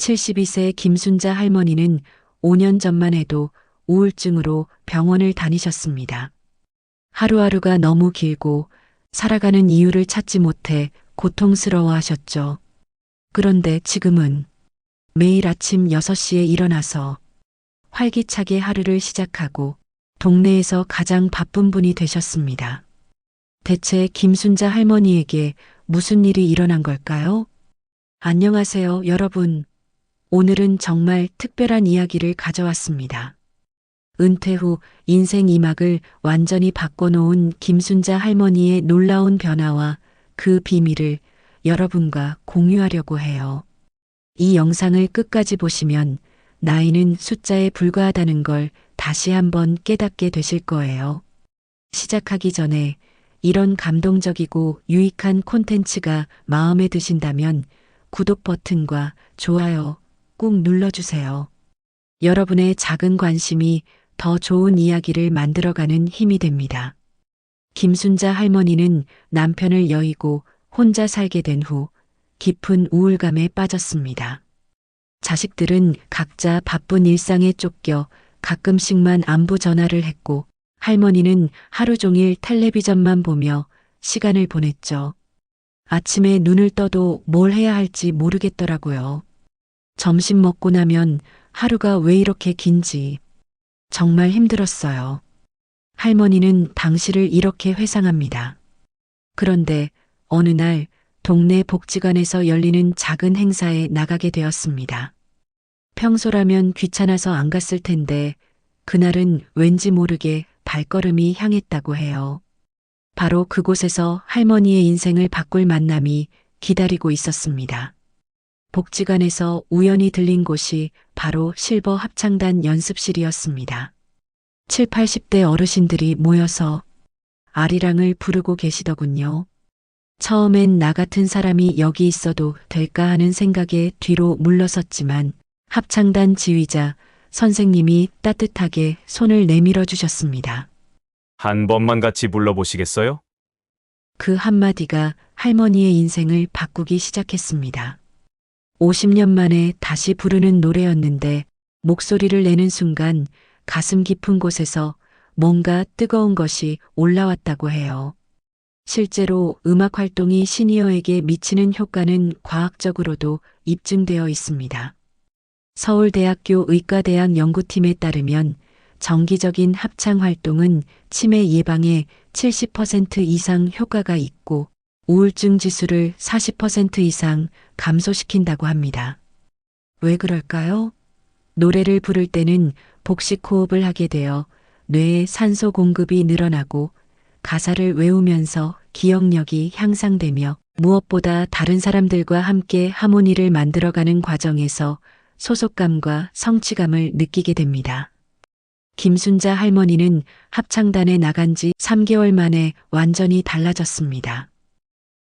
72세 김순자 할머니는 5년 전만 해도 우울증으로 병원을 다니셨습니다. 하루하루가 너무 길고 살아가는 이유를 찾지 못해 고통스러워 하셨죠. 그런데 지금은 매일 아침 6시에 일어나서 활기차게 하루를 시작하고 동네에서 가장 바쁜 분이 되셨습니다. 대체 김순자 할머니에게 무슨 일이 일어난 걸까요? 안녕하세요, 여러분. 오늘은 정말 특별한 이야기를 가져왔습니다. 은퇴 후 인생 이막을 완전히 바꿔놓은 김순자 할머니의 놀라운 변화와 그 비밀을 여러분과 공유하려고 해요. 이 영상을 끝까지 보시면 나이는 숫자에 불과하다는 걸 다시 한번 깨닫게 되실 거예요. 시작하기 전에 이런 감동적이고 유익한 콘텐츠가 마음에 드신다면 구독 버튼과 좋아요 꾹 눌러주세요. 여러분의 작은 관심이 더 좋은 이야기를 만들어가는 힘이 됩니다. 김순자 할머니는 남편을 여의고 혼자 살게 된 후 깊은 우울감에 빠졌습니다. 자식들은 각자 바쁜 일상에 쫓겨 가끔씩만 안부 전화를 했고 할머니는 하루 종일 텔레비전만 보며 시간을 보냈죠. 아침에 눈을 떠도 뭘 해야 할지 모르겠더라고요. 점심 먹고 나면 하루가 왜 이렇게 긴지 정말 힘들었어요. 할머니는 당시를 이렇게 회상합니다. 그런데 어느 날 동네 복지관에서 열리는 작은 행사에 나가게 되었습니다. 평소라면 귀찮아서 안 갔을 텐데 그날은 왠지 모르게 발걸음이 향했다고 해요. 바로 그곳에서 할머니의 인생을 바꿀 만남이 기다리고 있었습니다. 복지관에서 우연히 들린 곳이 바로 실버 합창단 연습실이었습니다. 7, 80대 어르신들이 모여서 아리랑을 부르고 계시더군요. 처음엔 나 같은 사람이 여기 있어도 될까 하는 생각에 뒤로 물러섰지만 합창단 지휘자 선생님이 따뜻하게 손을 내밀어 주셨습니다. 한 번만 같이 불러보시겠어요? 그 한마디가 할머니의 인생을 바꾸기 시작했습니다. 50년 만에 다시 부르는 노래였는데 목소리를 내는 순간 가슴 깊은 곳에서 뭔가 뜨거운 것이 올라왔다고 해요. 실제로 음악 활동이 시니어에게 미치는 효과는 과학적으로도 입증되어 있습니다. 서울대학교 의과대학 연구팀에 따르면 정기적인 합창 활동은 치매 예방에 70% 이상 효과가 있고 우울증 지수를 40% 이상 감소시킨다고 합니다. 왜 그럴까요? 노래를 부를 때는 복식 호흡을 하게 되어 뇌에 산소 공급이 늘어나고 가사를 외우면서 기억력이 향상되며 무엇보다 다른 사람들과 함께 하모니를 만들어가는 과정에서 소속감과 성취감을 느끼게 됩니다. 김순자 할머니는 합창단에 나간 지 3개월 만에 완전히 달라졌습니다.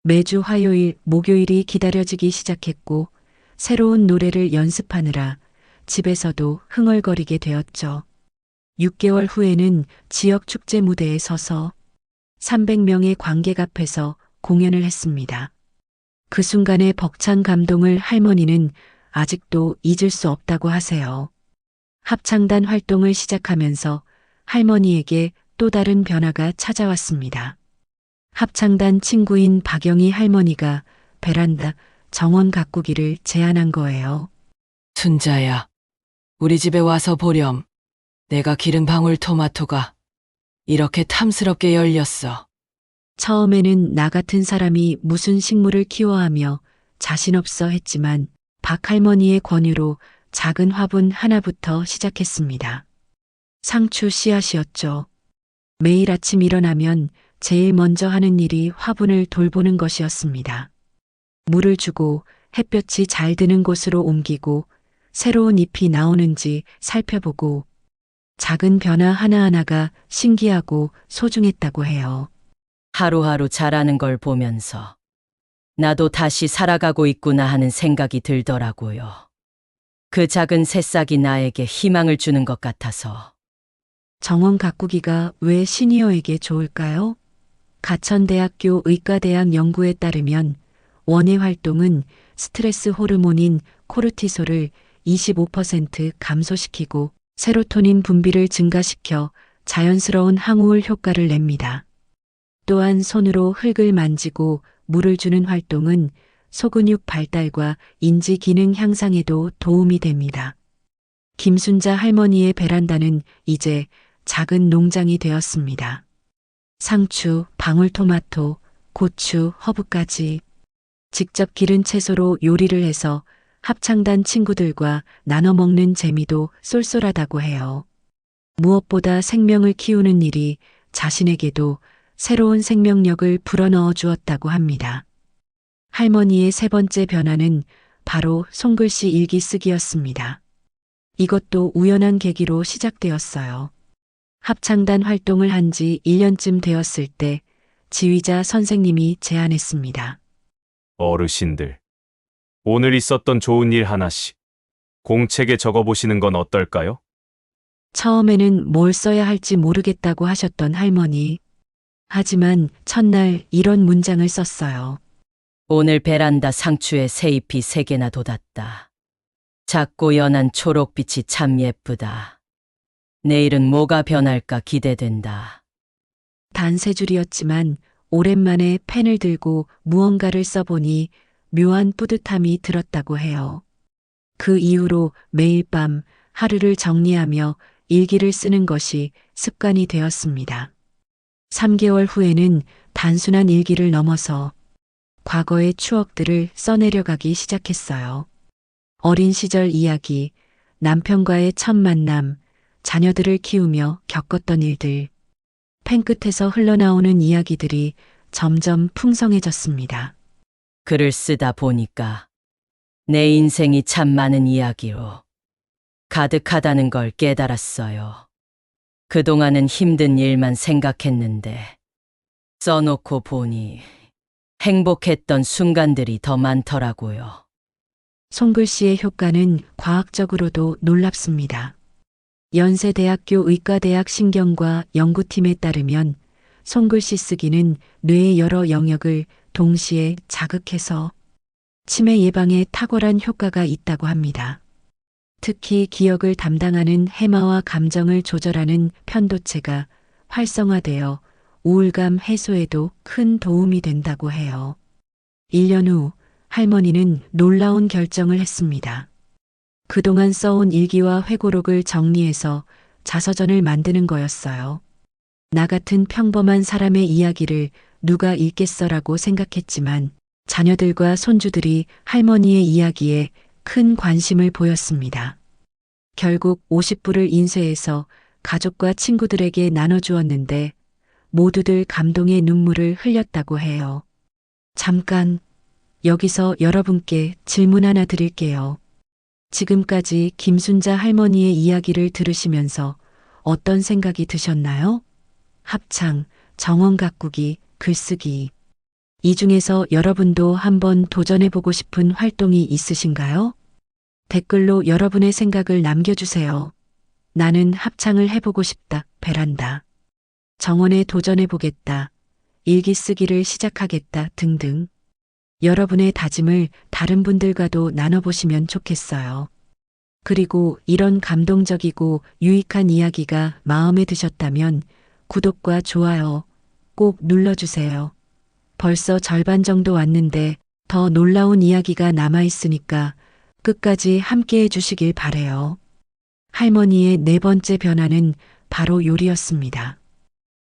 매주 화요일, 목요일이 기다려지기 시작했고 새로운 노래를 연습하느라 집에서도 흥얼거리게 되었죠. 6개월 후에는 지역 축제 무대에 서서 300명의 관객 앞에서 공연을 했습니다. 그 순간의 벅찬 감동을 할머니는 아직도 잊을 수 없다고 하세요. 합창단 활동을 시작하면서 할머니에게 또 다른 변화가 찾아왔습니다. 합창단 친구인 박영희 할머니가 베란다 정원 가꾸기를 제안한 거예요. 순자야, 우리 집에 와서 보렴. 내가 기른 방울 토마토가 이렇게 탐스럽게 열렸어. 처음에는 나 같은 사람이 무슨 식물을 키워하며 자신 없어 했지만 박 할머니의 권유로 작은 화분 하나부터 시작했습니다. 상추 씨앗이었죠. 매일 아침 일어나면 제일 먼저 하는 일이 화분을 돌보는 것이었습니다. 물을 주고 햇볕이 잘 드는 곳으로 옮기고 새로운 잎이 나오는지 살펴보고 작은 변화 하나하나가 신기하고 소중했다고 해요. 하루하루 자라는 걸 보면서 나도 다시 살아가고 있구나 하는 생각이 들더라고요. 그 작은 새싹이 나에게 희망을 주는 것 같아서 정원 가꾸기가 왜 시니어에게 좋을까요? 가천대학교 의과대학 연구에 따르면 원예 활동은 스트레스 호르몬인 코르티솔을 25% 감소시키고 세로토닌 분비를 증가시켜 자연스러운 항우울 효과를 냅니다. 또한 손으로 흙을 만지고 물을 주는 활동은 소근육 발달과 인지 기능 향상에도 도움이 됩니다. 김순자 할머니의 베란다는 이제 작은 농장이 되었습니다. 상추, 방울토마토, 고추, 허브까지 직접 기른 채소로 요리를 해서 합창단 친구들과 나눠 먹는 재미도 쏠쏠하다고 해요. 무엇보다 생명을 키우는 일이 자신에게도 새로운 생명력을 불어넣어 주었다고 합니다. 할머니의 세 번째 변화는 바로 손글씨 일기 쓰기였습니다. 이것도 우연한 계기로 시작되었어요. 합창단 활동을 한 지 1년쯤 되었을 때 지휘자 선생님이 제안했습니다. 어르신들. 오늘 있었던 좋은 일 하나씩 공책에 적어보시는 건 어떨까요? 처음에는 뭘 써야 할지 모르겠다고 하셨던 할머니. 하지만 첫날 이런 문장을 썼어요. 오늘 베란다 상추에 새잎이 세 개나 돋았다. 작고 연한 초록빛이 참 예쁘다. 내일은 뭐가 변할까 기대된다. 단세 줄이었지만 오랜만에 펜을 들고 무언가를 써보니 묘한 뿌듯함이 들었다고 해요. 그 이후로 매일 밤 하루를 정리하며 일기를 쓰는 것이 습관이 되었습니다. 3개월 후에는 단순한 일기를 넘어서 과거의 추억들을 써내려가기 시작했어요. 어린 시절 이야기, 남편과의 첫 만남, 자녀들을 키우며 겪었던 일들, 펜 끝에서 흘러나오는 이야기들이 점점 풍성해졌습니다. 글을 쓰다 보니까 내 인생이 참 많은 이야기로 가득하다는 걸 깨달았어요. 그동안은 힘든 일만 생각했는데 써놓고 보니 행복했던 순간들이 더 많더라고요. 손글씨의 효과는 과학적으로도 놀랍습니다. 연세대학교 의과대학 신경과 연구팀에 따르면 손글씨 쓰기는 뇌의 여러 영역을 동시에 자극해서 치매 예방에 탁월한 효과가 있다고 합니다. 특히 기억을 담당하는 해마와 감정을 조절하는 편도체가 활성화되어 우울감 해소에도 큰 도움이 된다고 해요. 1년 후 할머니는 놀라운 결정을 했습니다. 그동안 써온 일기와 회고록을 정리해서 자서전을 만드는 거였어요. 나 같은 평범한 사람의 이야기를 누가 읽겠어라고 생각했지만 자녀들과 손주들이 할머니의 이야기에 큰 관심을 보였습니다. 결국 50불을 인쇄해서 가족과 친구들에게 나눠주었는데 모두들 감동의 눈물을 흘렸다고 해요. 잠깐 여기서 여러분께 질문 하나 드릴게요. 지금까지 김순자 할머니의 이야기를 들으시면서 어떤 생각이 드셨나요? 합창, 정원 가꾸기, 글쓰기. 이 중에서 여러분도 한번 도전해보고 싶은 활동이 있으신가요? 댓글로 여러분의 생각을 남겨주세요. 나는 합창을 해보고 싶다, 베란다. 정원에 도전해보겠다. 일기 쓰기를 시작하겠다 등등. 여러분의 다짐을 다른 분들과도 나눠보시면 좋겠어요. 그리고 이런 감동적이고 유익한 이야기가 마음에 드셨다면 구독과 좋아요 꼭 눌러주세요. 벌써 절반 정도 왔는데 더 놀라운 이야기가 남아있으니까 끝까지 함께 해주시길 바래요. 할머니의 네 번째 변화는 바로 요리였습니다.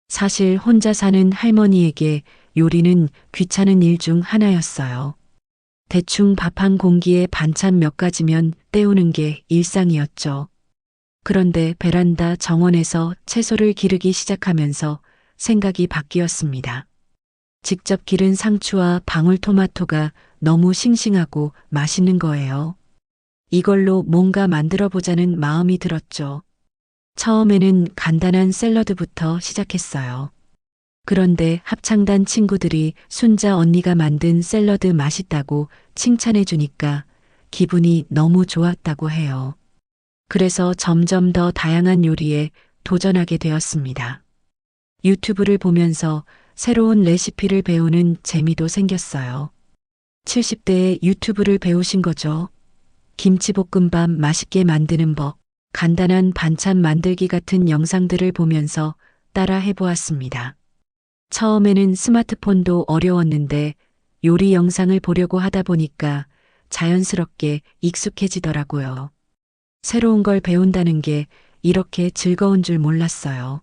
사실 혼자 사는 할머니에게 요리는 귀찮은 일 중 하나였어요. 대충 밥 한 공기에 반찬 몇 가지면 때우는 게 일상이었죠. 그런데 베란다 정원에서 채소를 기르기 시작하면서 생각이 바뀌었습니다. 직접 기른 상추와 방울토마토가 너무 싱싱하고 맛있는 거예요. 이걸로 뭔가 만들어 보자는 마음이 들었죠. 처음에는 간단한 샐러드부터 시작했어요. 그런데 합창단 친구들이 순자 언니가 만든 샐러드 맛있다고 칭찬해 주니까 기분이 너무 좋았다고 해요. 그래서 점점 더 다양한 요리에 도전하게 되었습니다. 유튜브를 보면서 새로운 레시피를 배우는 재미도 생겼어요. 70대에 유튜브를 배우신 거죠. 김치볶음밥 맛있게 만드는 법, 간단한 반찬 만들기 같은 영상들을 보면서 따라 해보았습니다. 처음에는 스마트폰도 어려웠는데 요리 영상을 보려고 하다 보니까 자연스럽게 익숙해지더라고요. 새로운 걸 배운다는 게 이렇게 즐거운 줄 몰랐어요.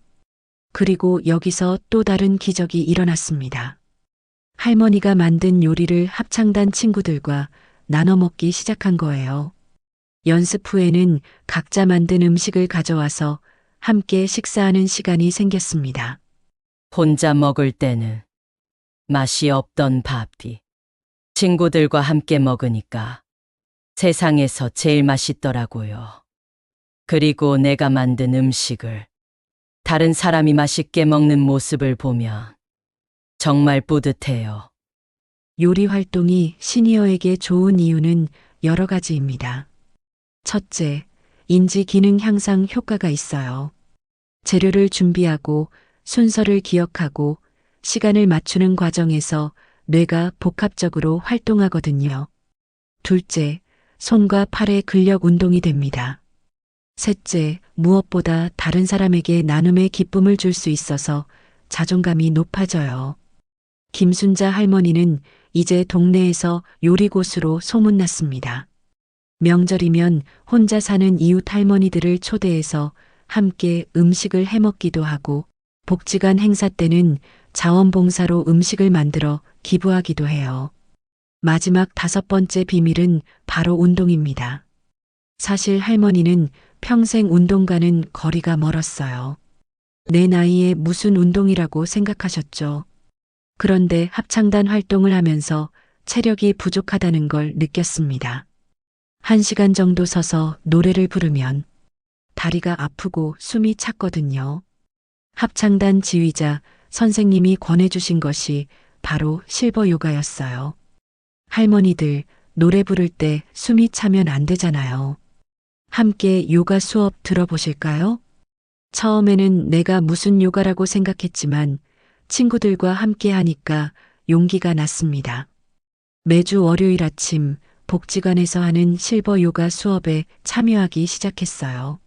그리고 여기서 또 다른 기적이 일어났습니다. 할머니가 만든 요리를 합창단 친구들과 나눠 먹기 시작한 거예요. 연습 후에는 각자 만든 음식을 가져와서 함께 식사하는 시간이 생겼습니다. 혼자 먹을 때는 맛이 없던 밥이 친구들과 함께 먹으니까 세상에서 제일 맛있더라고요. 그리고 내가 만든 음식을 다른 사람이 맛있게 먹는 모습을 보면 정말 뿌듯해요. 요리 활동이 시니어에게 좋은 이유는 여러 가지입니다. 첫째, 인지 기능 향상 효과가 있어요. 재료를 준비하고 순서를 기억하고 시간을 맞추는 과정에서 뇌가 복합적으로 활동하거든요. 둘째, 손과 팔의 근력 운동이 됩니다. 셋째, 무엇보다 다른 사람에게 나눔의 기쁨을 줄 수 있어서 자존감이 높아져요. 김순자 할머니는 이제 동네에서 요리고수로 소문났습니다. 명절이면 혼자 사는 이웃 할머니들을 초대해서 함께 음식을 해먹기도 하고 복지관 행사 때는 자원봉사로 음식을 만들어 기부하기도 해요. 마지막 다섯 번째 비밀은 바로 운동입니다. 사실 할머니는 평생 운동과는 거리가 멀었어요. 내 나이에 무슨 운동이라고 생각하셨죠. 그런데 합창단 활동을 하면서 체력이 부족하다는 걸 느꼈습니다. 한 시간 정도 서서 노래를 부르면 다리가 아프고 숨이 찼거든요. 합창단 지휘자 선생님이 권해주신 것이 바로 실버 요가였어요. 할머니들 노래 부를 때 숨이 차면 안 되잖아요. 함께 요가 수업 들어보실까요? 처음에는 내가 무슨 요가라고 생각했지만 친구들과 함께 하니까 용기가 났습니다. 매주 월요일 아침 복지관에서 하는 실버 요가 수업에 참여하기 시작했어요.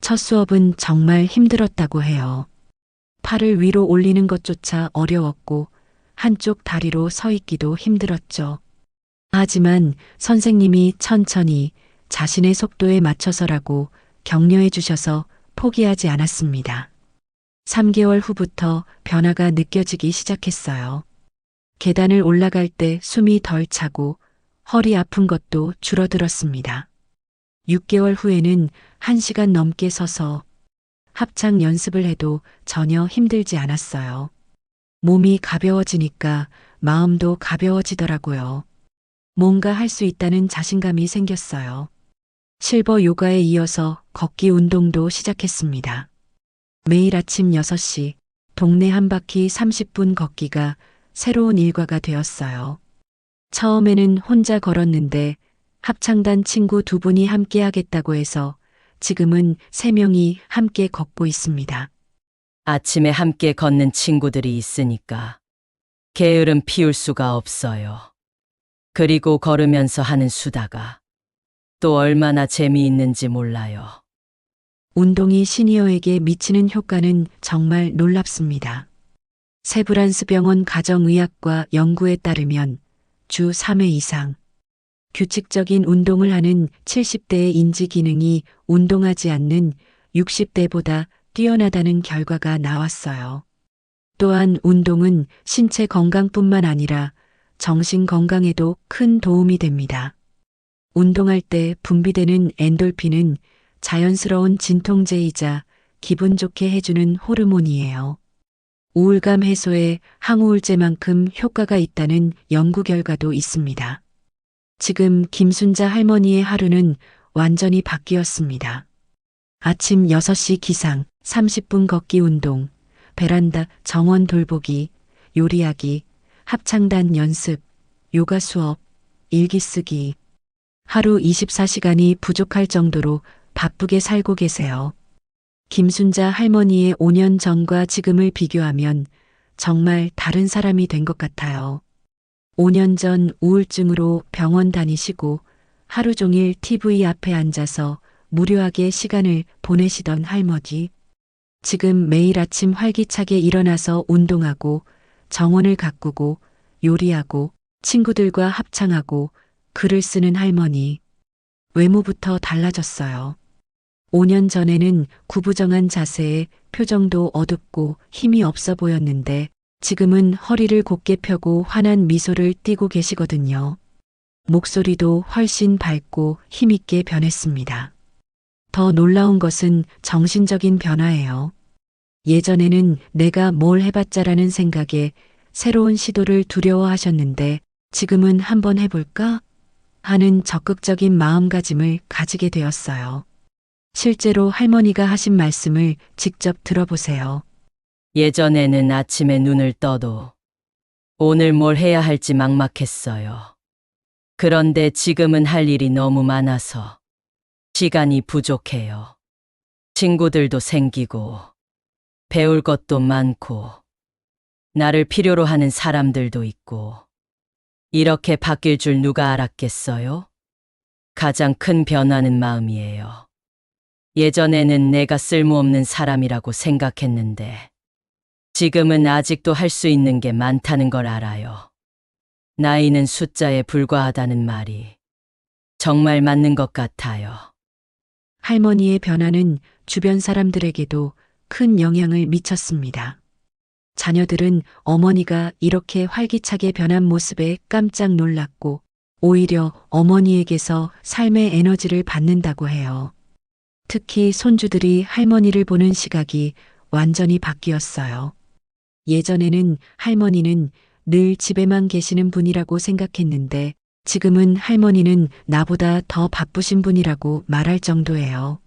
첫 수업은 정말 힘들었다고 해요. 팔을 위로 올리는 것조차 어려웠고 한쪽 다리로 서 있기도 힘들었죠. 하지만 선생님이 천천히 자신의 속도에 맞춰서라고 격려해 주셔서 포기하지 않았습니다. 3개월 후부터 변화가 느껴지기 시작했어요. 계단을 올라갈 때 숨이 덜 차고 허리 아픈 것도 줄어들었습니다. 6개월 후에는 1시간 넘게 서서 합창 연습을 해도 전혀 힘들지 않았어요. 몸이 가벼워지니까 마음도 가벼워지더라고요. 뭔가 할 수 있다는 자신감이 생겼어요. 실버 요가에 이어서 걷기 운동도 시작했습니다. 매일 아침 6시 동네 한 바퀴 30분 걷기가 새로운 일과가 되었어요. 처음에는 혼자 걸었는데 합창단 친구 두 분이 함께 하겠다고 해서 지금은 세 명이 함께 걷고 있습니다. 아침에 함께 걷는 친구들이 있으니까 게으름 피울 수가 없어요. 그리고 걸으면서 하는 수다가 또 얼마나 재미있는지 몰라요. 운동이 시니어에게 미치는 효과는 정말 놀랍습니다. 세브란스 병원 가정의학과 연구에 따르면 주 3회 이상 규칙적인 운동을 하는 70대의 인지 기능이 운동하지 않는 60대보다 뛰어나다는 결과가 나왔어요. 또한 운동은 신체 건강뿐만 아니라 정신 건강에도 큰 도움이 됩니다. 운동할 때 분비되는 엔돌핀은 자연스러운 진통제이자 기분 좋게 해주는 호르몬이에요. 우울감 해소에 항우울제만큼 효과가 있다는 연구 결과도 있습니다. 지금 김순자 할머니의 하루는 완전히 바뀌었습니다. 아침 6시 기상, 30분 걷기 운동, 베란다 정원 돌보기, 요리하기, 합창단 연습, 요가 수업, 일기 쓰기. 하루 24시간이 부족할 정도로 바쁘게 살고 계세요. 김순자 할머니의 5년 전과 지금을 비교하면 정말 다른 사람이 된 것 같아요. 5년 전 우울증으로 병원 다니시고 하루 종일 TV 앞에 앉아서 무료하게 시간을 보내시던 할머니. 지금 매일 아침 활기차게 일어나서 운동하고 정원을 가꾸고 요리하고 친구들과 합창하고 글을 쓰는 할머니. 외모부터 달라졌어요. 5년 전에는 구부정한 자세에 표정도 어둡고 힘이 없어 보였는데 지금은 허리를 곧게 펴고 환한 미소를 띠고 계시거든요. 목소리도 훨씬 밝고 힘있게 변했습니다. 더 놀라운 것은 정신적인 변화예요. 예전에는 내가 뭘 해봤자라는 생각에 새로운 시도를 두려워하셨는데 지금은 한번 해볼까? 하는 적극적인 마음가짐을 가지게 되었어요. 실제로 할머니가 하신 말씀을 직접 들어보세요. 예전에는 아침에 눈을 떠도 오늘 뭘 해야 할지 막막했어요. 그런데 지금은 할 일이 너무 많아서 시간이 부족해요. 친구들도 생기고 배울 것도 많고 나를 필요로 하는 사람들도 있고 이렇게 바뀔 줄 누가 알았겠어요? 가장 큰 변화는 마음이에요. 예전에는 내가 쓸모없는 사람이라고 생각했는데 지금은 아직도 할 수 있는 게 많다는 걸 알아요. 나이는 숫자에 불과하다는 말이 정말 맞는 것 같아요. 할머니의 변화는 주변 사람들에게도 큰 영향을 미쳤습니다. 자녀들은 어머니가 이렇게 활기차게 변한 모습에 깜짝 놀랐고 오히려 어머니에게서 삶의 에너지를 받는다고 해요. 특히 손주들이 할머니를 보는 시각이 완전히 바뀌었어요. 예전에는 할머니는 늘 집에만 계시는 분이라고 생각했는데 지금은 할머니는 나보다 더 바쁘신 분이라고 말할 정도예요.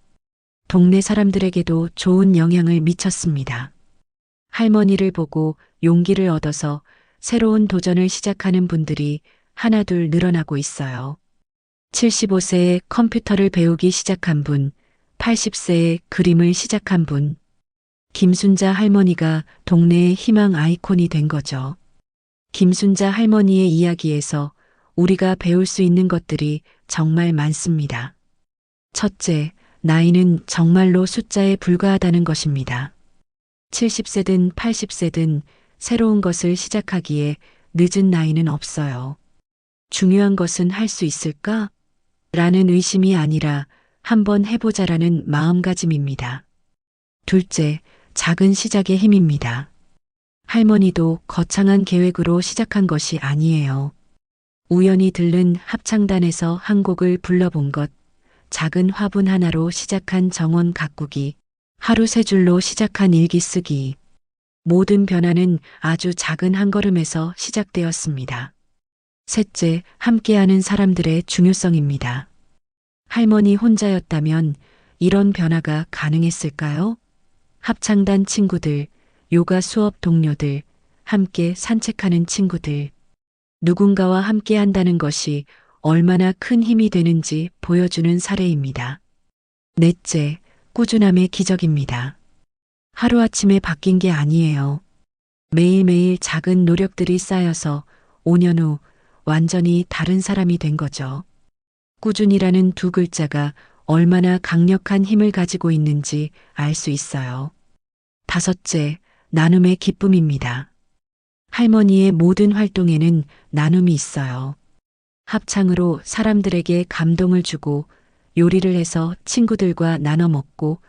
동네 사람들에게도 좋은 영향을 미쳤습니다. 할머니를 보고 용기를 얻어서 새로운 도전을 시작하는 분들이 하나둘 늘어나고 있어요. 75세에 컴퓨터를 배우기 시작한 분, 80세에 그림을 시작한 분. 김순자 할머니가 동네의 희망 아이콘이 된 거죠. 김순자 할머니의 이야기에서 우리가 배울 수 있는 것들이 정말 많습니다. 첫째, 나이는 정말로 숫자에 불과하다는 것입니다. 70세든 80세든 새로운 것을 시작하기에 늦은 나이는 없어요. 중요한 것은 할 수 있을까? 라는 의심이 아니라 한번 해보자라는 마음가짐입니다. 둘째, 작은 시작의 힘입니다. 할머니도 거창한 계획으로 시작한 것이 아니에요. 우연히 들른 합창단에서 한 곡을 불러본 것, 작은 화분 하나로 시작한 정원 가꾸기, 하루 세 줄로 시작한 일기 쓰기. 모든 변화는 아주 작은 한 걸음에서 시작되었습니다. 셋째, 함께하는 사람들의 중요성입니다. 할머니 혼자였다면 이런 변화가 가능했을까요? 합창단 친구들, 요가 수업 동료들, 함께 산책하는 친구들. 누군가와 함께 한다는 것이 얼마나 큰 힘이 되는지 보여주는 사례입니다. 넷째, 꾸준함의 기적입니다. 하루아침에 바뀐 게 아니에요. 매일매일 작은 노력들이 쌓여서 5년 후 완전히 다른 사람이 된 거죠. 꾸준이라는 두 글자가 얼마나 강력한 힘을 가지고 있는지 알 수 있어요. 다섯째, 나눔의 기쁨입니다. 할머니의 모든 활동에는 나눔이 있어요. 합창으로 사람들에게 감동을 주고 요리를 해서 친구들과 나눠 먹고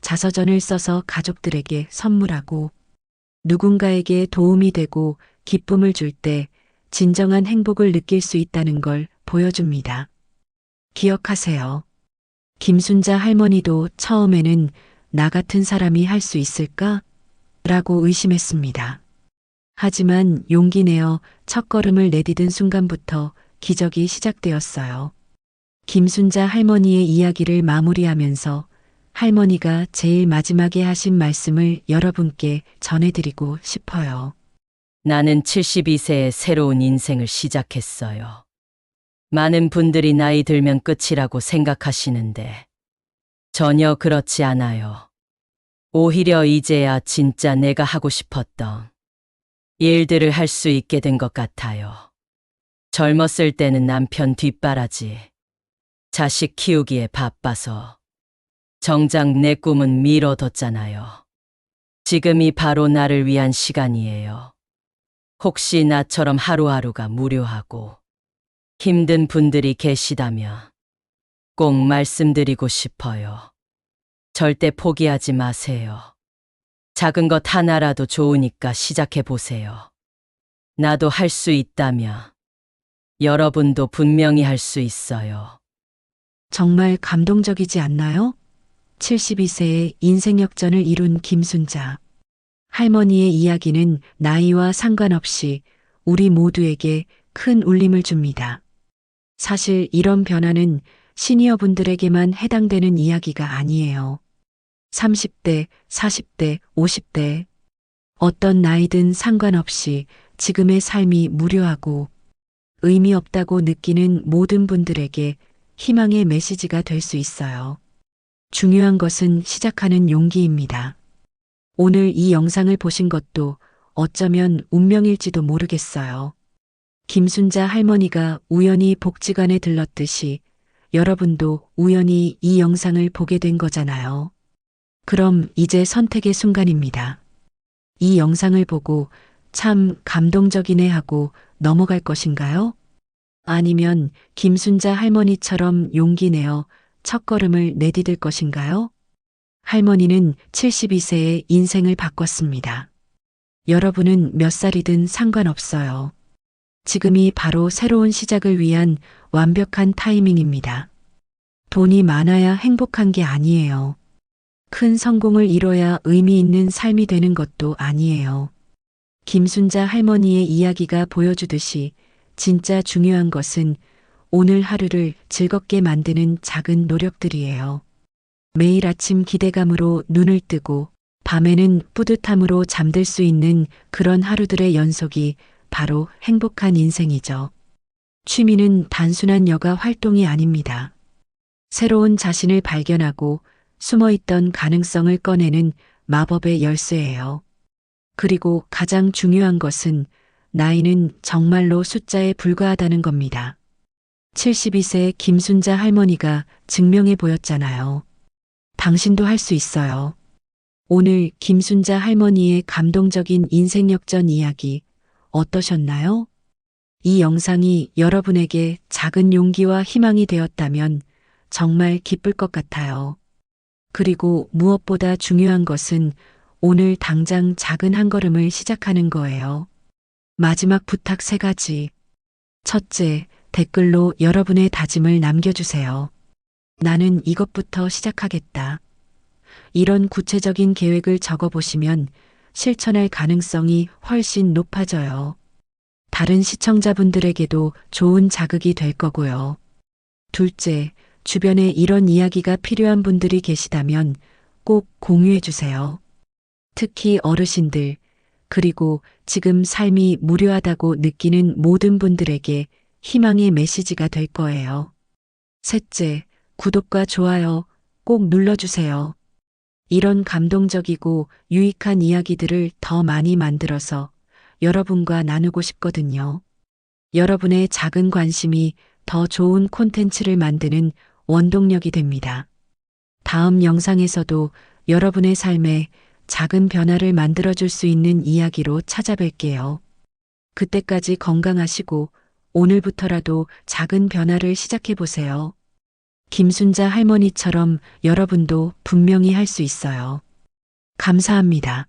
자서전을 써서 가족들에게 선물하고 누군가에게 도움이 되고 기쁨을 줄 때 진정한 행복을 느낄 수 있다는 걸 보여줍니다. 기억하세요. 김순자 할머니도 처음에는 나 같은 사람이 할 수 있을까? 라고 의심했습니다. 하지만 용기 내어 첫걸음을 내디딘 순간부터 기적이 시작되었어요. 김순자 할머니의 이야기를 마무리하면서 할머니가 제일 마지막에 하신 말씀을 여러분께 전해드리고 싶어요. 나는 72세에 새로운 인생을 시작했어요. 많은 분들이 나이 들면 끝이라고 생각하시는데 전혀 그렇지 않아요. 오히려 이제야 진짜 내가 하고 싶었던 일들을 할 수 있게 된 것 같아요. 젊었을 때는 남편 뒷바라지, 자식 키우기에 바빠서 정작 내 꿈은 미뤄뒀잖아요. 지금이 바로 나를 위한 시간이에요. 혹시 나처럼 하루하루가 무료하고 힘든 분들이 계시다면 꼭 말씀드리고 싶어요. 절대 포기하지 마세요. 작은 것 하나라도 좋으니까 시작해 보세요. 나도 할 수 있다면 여러분도 분명히 할 수 있어요. 정말 감동적이지 않나요? 72세의 인생 역전을 이룬 김순자. 할머니의 이야기는 나이와 상관없이 우리 모두에게 큰 울림을 줍니다. 사실 이런 변화는 시니어 분들에게만 해당되는 이야기가 아니에요. 30대, 40대, 50대. 어떤 나이든 상관없이 지금의 삶이 무료하고 의미 없다고 느끼는 모든 분들에게 희망의 메시지가 될 수 있어요. 중요한 것은 시작하는 용기입니다. 오늘 이 영상을 보신 것도 어쩌면 운명일지도 모르겠어요. 김순자 할머니가 우연히 복지관에 들렀듯이 여러분도 우연히 이 영상을 보게 된 거잖아요. 그럼 이제 선택의 순간입니다. 이 영상을 보고 참 감동적이네 하고 넘어갈 것인가요? 아니면 김순자 할머니처럼 용기 내어 첫걸음을 내디딜 것인가요? 할머니는 72세의 인생을 바꿨습니다. 여러분은 몇 살이든 상관없어요. 지금이 바로 새로운 시작을 위한 완벽한 타이밍입니다. 돈이 많아야 행복한 게 아니에요. 큰 성공을 이뤄야 의미 있는 삶이 되는 것도 아니에요. 김순자 할머니의 이야기가 보여주듯이 진짜 중요한 것은 오늘 하루를 즐겁게 만드는 작은 노력들이에요. 매일 아침 기대감으로 눈을 뜨고 밤에는 뿌듯함으로 잠들 수 있는 그런 하루들의 연속이 바로 행복한 인생이죠. 취미는 단순한 여가 활동이 아닙니다. 새로운 자신을 발견하고 숨어 있던 가능성을 꺼내는 마법의 열쇠예요. 그리고 가장 중요한 것은 나이는 정말로 숫자에 불과하다는 겁니다. 72세 김순자 할머니가 증명해 보였잖아요. 당신도 할 수 있어요. 오늘 김순자 할머니의 감동적인 인생 역전 이야기 어떠셨나요? 이 영상이 여러분에게 작은 용기와 희망이 되었다면 정말 기쁠 것 같아요. 그리고 무엇보다 중요한 것은 오늘 당장 작은 한 걸음을 시작하는 거예요. 마지막 부탁 세 가지. 첫째, 댓글로 여러분의 다짐을 남겨주세요. 나는 이것부터 시작하겠다. 이런 구체적인 계획을 적어보시면 실천할 가능성이 훨씬 높아져요. 다른 시청자분들에게도 좋은 자극이 될 거고요. 둘째, 주변에 이런 이야기가 필요한 분들이 계시다면 꼭 공유해 주세요. 특히 어르신들, 그리고 지금 삶이 무료하다고 느끼는 모든 분들에게 희망의 메시지가 될 거예요. 셋째, 구독과 좋아요 꼭 눌러주세요. 이런 감동적이고 유익한 이야기들을 더 많이 만들어서 여러분과 나누고 싶거든요. 여러분의 작은 관심이 더 좋은 콘텐츠를 만드는 원동력이 됩니다. 다음 영상에서도 여러분의 삶에 작은 변화를 만들어줄 수 있는 이야기로 찾아뵐게요. 그때까지 건강하시고 오늘부터라도 작은 변화를 시작해보세요. 김순자 할머니처럼 여러분도 분명히 할 수 있어요. 감사합니다.